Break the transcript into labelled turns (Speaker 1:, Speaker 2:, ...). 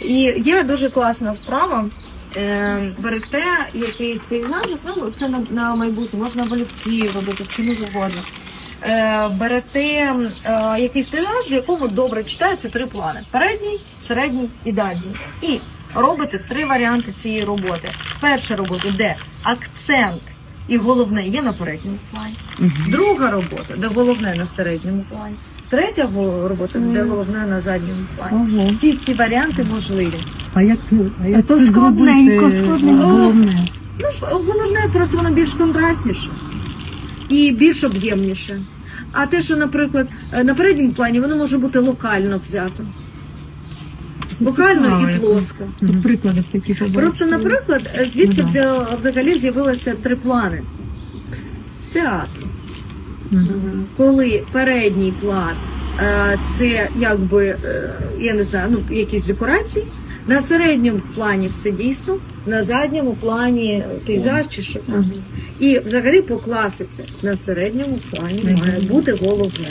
Speaker 1: І є дуже класна вправа. Е, берете якийсь пейзаж, ну це на, на майбутнє, можна в олівці робити, в чому завгодно. Е, берете е, якийсь пейзаж, в якому добре читаються три плани: передній, середній і дальній. І робите три варіанти цієї роботи. Перша робота, де акцент і головне є на передньому плані. Друга робота, де головне на середньому плані. Третя робота, де головне на задньому плані.
Speaker 2: Ого.
Speaker 1: Всі ці варіанти можливі.
Speaker 3: А як? А як
Speaker 2: То
Speaker 3: це
Speaker 2: складненько,
Speaker 3: зробити,
Speaker 2: складненько.
Speaker 3: Головне.
Speaker 1: Ну, головне, просто воно більш контрастніше і більш об'ємніше. А те, що, наприклад, е, на передньому плані воно може бути локально взято. Локально і плоско.
Speaker 3: Тут приклади такі.
Speaker 1: Просто, наприклад, е, звідки
Speaker 3: Ну,
Speaker 1: взя- взагалі з'явилися три плани? З театру.
Speaker 3: Мгм.
Speaker 1: Коли передній план е, це якби, е, я не знаю, ну якісь декорації. На середньому плані все дійство, на задньому плані пейзаж чи що там. І взагалі по класиці на середньому плані має бути головне.